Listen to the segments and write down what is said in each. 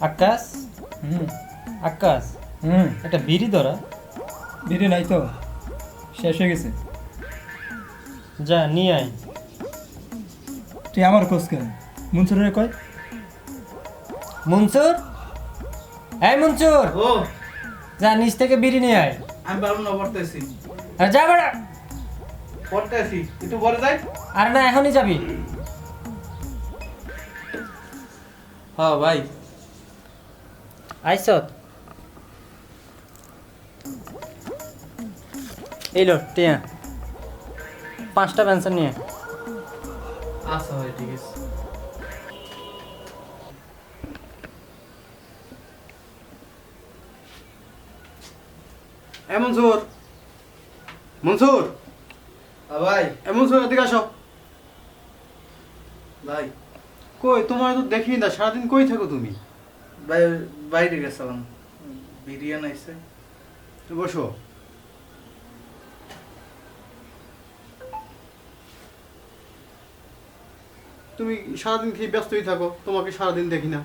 আকাশ? হুম। আকাশ। হুম। একটা বিড়ি ধরা। বিড়ি নাই তো। শেষ হয়ে গেছে। যা নিয়ে আয়। তুই আমার খোঁজ কেন? মুনসুরের কয়। মনসুর? এই মনসুর! ও। যা নিচ থেকে বিড়ি নিয়ে আয়। আমি পারব না পড়তেছি। আর যা বেড়া। পড়তেছি। একটু পরে যাই। আর না এখনই যাবি। হ্যাঁ ভাই। আইসত এইলো টিয়া। পাঁচটা পেন্সিল নিয়ে। আচ্ছা ভাই ঠিক আছে। এ মনসুর। মনসুর। ভাই। এ মনসুর এদিকে আসো। ভাই। কই তোমার তো দেখি না সারাদিন কই থাকো তুমি? বাইরে গেছিলাম। বিরিয়ানি আইছে। তো বসো। তুমি সারাদিন খেয়ে ব্যস্তই থাকো? তোমাকে সারাদিন দেখি না।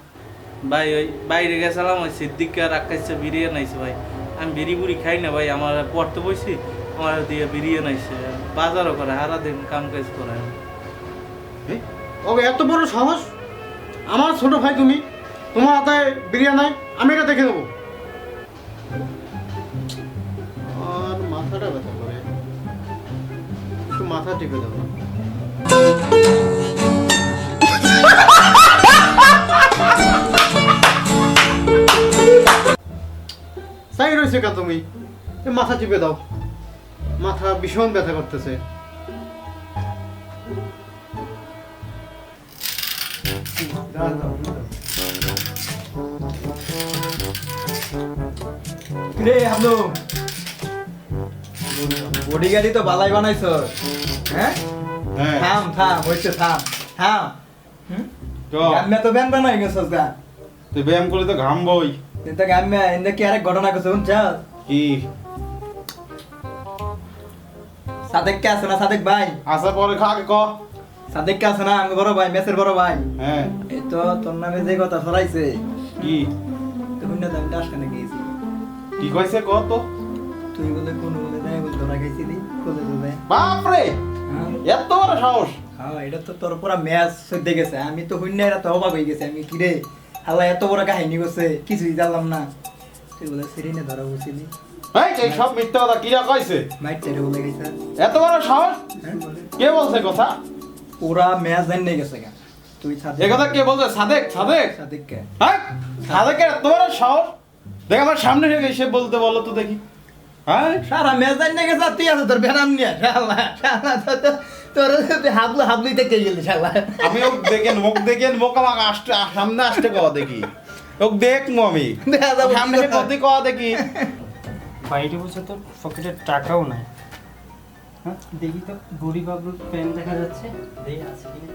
ভাই ওই বাইরে গেছিলাম ওই সিদ্দিক আর আকাশে বিরিয়ানি আইছে ভাই। আমি বিড়ি বুড়ি খাই না ভাই আমার পড়তে বসছি আমার দিয়ে বিরিয়ানি আইছে। বাজারও করে হারা দিন কাম কাজ করে ওকে এত বড় সাহস? আমার ছোট ভাই তুমি? তোমার হাতে বিরিয়ানি আমি এটা দেখে নেব। আর মাথাটা ব্যথা করে। একটু মাথা টিপে দেবো চাই রয়েছে কা তুমি? মাথা টিপে দাও। মাথা ভীষণ ব্যথা করতেছে। রে হাবলু বডি গাড়ি তো বালাই বানাইছ। হ্যাঁ? হ্যাঁ। থাম থাম হইছে থাম থাম। তো তো বানাই গেছস গা। তুই ব্যায়াম করলে তো ঘাম বই। গাম্মা এনে কি আরেক ঘটনা শুনছস? কি? সাদেক কে আছে না সাদেক ভাই? পরে খা ক। সাদেক কে আছে না? আমি বড় ভাই মেসের বড় ভাই। হ্যাঁ। এই তো তোর নামে যে কথা ছড়াইছে। কি? তুই শুনে তো আমি টাসখানে গেছি কি কইছে ক তো? তুই বলে কোন বলে নাই বলে ধরা খাইছিলি কোলে তো দেয় বাপ রে এত বড় সাহস! হ্যাঁ এটা তো তোর পুরা ম্যাচ সদ্য গেছে। আমি তো শূন্য এরা তো অবাক হয়ে গেছে। আমি কিরে হালা এত বড় কাহিনী করছে কিছুই জানলাম না। তুই বলে সিরিনে ধরা বসিলি। এই এই সব মিথ্যা কথা কিরা কইছে? মাইট চেড়ে বলে গেছে। এত বড় সাহস? হ্যাঁ কে বলছে কথা? পুরা ম্যাচ জান নিয়ে গেছে কেন তুই সাদেক এ কথা কে বলছে? সাদেক সাদেক। সাদেক কে হ্যাঁ সাদেকের এত বড় সাহস! দেখ আমার সামনে থেকে এসে বলতে বলো তো দেখি। হ্যাঁ? সারা জান নিয়ে আর তুই আছে তোর বেড়াম নিয়ে শালা শালা তোর হাবলু হাবলুই থেকে গেলি শালা। আমি ওক দেখেন মুখ দেখেন মুখ আমাকে আসতে সামনে আসতে কওয়া দেখি। ওক দেখ মু আমি। দেখা সামনে কওয়া দেখি। বাইরে বসে তোর পকেটে টাকাও নাই। হ্যাঁ দেখি তো গরিব বাবুর পেন দেখা যাচ্ছে। দেখি আছে কি না।